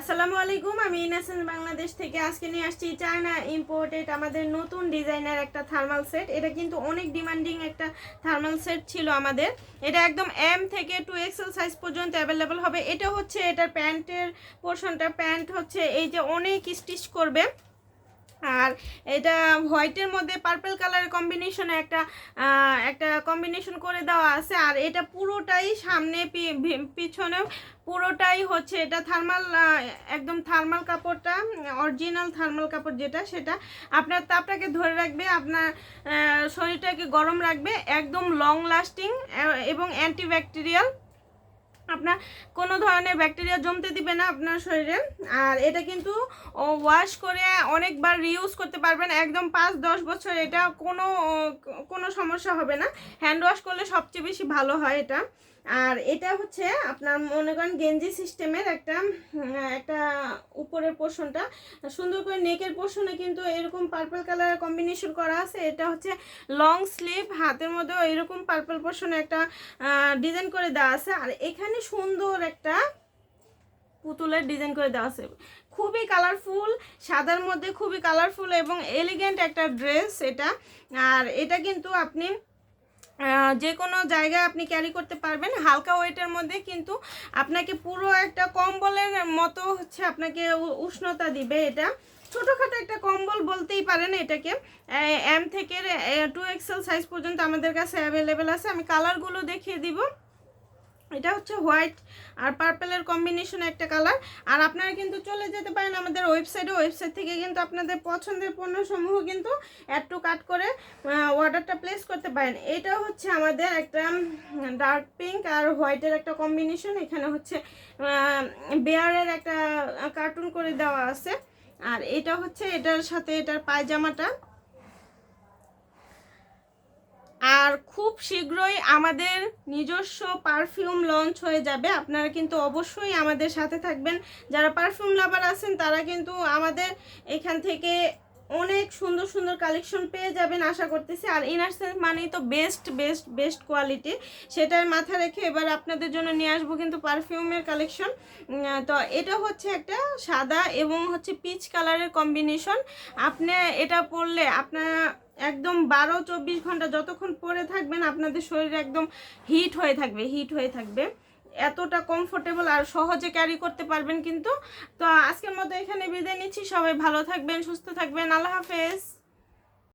আসসালামু আলাইকুম, আমি ইনাসেন বাংলাদেশ থেকে আজকে নিয়ে আসছি চায়না ইম্পোর্টেড আমাদের নতুন ডিজাইনের একটা থার্মাল সেট এটা কিন্তু অনেক ডিমান্ডিং একটা থার্মাল সেট ছিল আমাদের। এটা একদম এম থেকে টু এক্সেল সাইজ পর্যন্ত অ্যাভেলেবল হবে। এটা হচ্ছে এটার প্যান্টের পোর্শনটা প্যান্ট হচ্ছে এই যে অনেক স্টিচ করবে। আর এটা হোয়াইটের মধ্যে পার্পল কালারের কম্বিনেশনে একটা একটা কম্বিনেশন করে দেওয়া আছে। আর এটা পুরোটাই সামনে পিছনে পুরোটাই হচ্ছে এটা থার্মাল একদম থার্মাল কাপড়টা অরিজিনাল থার্মাল কাপড় যেটা, সেটা আপনার তাপটাকে ধরে রাখবে, আপনার শরীরটাকে গরম রাখবে, একদম লং লাস্টিং এবং অ্যান্টিব্যাকটেরিয়াল আপনার কোনো ধরনের ব্যাকটেরিয়া জমতে দিবে না আপনার শরীরে। আর এটা কিন্তু ওয়াশ করে অনেকবার রিউজ করতে পারবেন। একদম পাঁচ, দশ বছর এটা কোনো কোনো সমস্যা হবে না। হ্যান্ড ওয়াশ করলে সবচেয়ে বেশি ভালো হয় এটা। আর এটা হচ্ছে আপনার মনে করেন গেঞ্জি সিস্টেমের একটা একটা উপরের পোর্শনটা সুন্দর করে নেকের পোর্শনে কিন্তু এরকম পার্পল কালারের কম্বিনেশন করা আছে। এটা হচ্ছে লং স্লিভ হাতের মধ্যেও এরকম পার্পল পোর্শনে একটা ডিজাইন করে দেওয়া আছে। আর এখানে সুন্দর একটা পুতুলের ডিজাইন করে দেওয়া আছে। খুবই কালারফুল সাদার মধ্যে খুবই কালারফুল এবং এলিগেন্ট একটা ড্রেস এটা। আর এটা কিন্তু আপনি যে কোনো জায়গায় আপনি ক্যারি করতে পারবেন। হালকা ওয়েটের মধ্যে কিন্তু আপনাকে পুরো একটা কম্বলের মতো হচ্ছে আপনাকে উষ্ণতা দিবে এটা। ছোটোখাটো একটা কম্বল বলতেই পারেন এটাকে। এম থেকে টু এক্সেল সাইজ পর্যন্ত আমাদের কাছে অ্যাভেলেবেল আছে। আমি কালারগুলো দেখিয়ে দিব। এটা হচ্ছে হোয়াইট আর পার্পেলের কম্বিনেশন একটা কালার। আর আপনারা কিন্তু চলে যেতে পারেন আমাদের ওয়েবসাইটে। ওয়েবসাইট থেকে কিন্তু আপনাদের পছন্দের পণ্যসমূহ কিন্তু অ্যাড টু কাট করে অর্ডারটা প্লেস করতে পারেন। এটা হচ্ছে আমাদের একটা ডার্ক পিঙ্ক আর হোয়াইটের একটা কম্বিনেশন। এখানে হচ্ছে বেয়ারের একটা কার্টুন করে দেওয়া আছে। আর এটা হচ্ছে এটার সাথে এটার পায়জামাটা। আর খুব শীঘ্রই আমাদের নিজস্ব পারফিউম লঞ্চ হয়ে যাবে। আপনারা কিন্তু অবশ্যই আমাদের সাথে থাকবেন। যারা পারফিউম লাভার আছেন, তারা কিন্তু আমাদের এখান থেকে অনেক সুন্দর সুন্দর কালেকশন পেয়ে যাবেন আশা করতেছি। আর ইনার মানেই তো বেস্ট বেস্ট বেস্ট কোয়ালিটি সেটার মাথা রেখে এবার আপনাদের জন্য নিয়ে আসব কিন্তু পারফিউমের কালেকশন তো এটা হচ্ছে একটা সাদা এবং হচ্ছে পিচ কালারের কম্বিনেশন আপনি এটা পরলে আপনার একদম বারো, চব্বিশ ঘণ্টা যতক্ষণ পরে থাকবেন আপনাদের শরীর একদম হিট হয়ে থাকবে, হিট হয়ে থাকবে। এতটা কমফোর্টেবল আর সহজে ক্যারি করতে পারবেন কিন্তু। তো আজকের মতো এখানে বিদায় নিচ্ছি। সবাই ভালো থাকবেন, সুস্থ থাকবেন। আল্লাহ হাফেজ।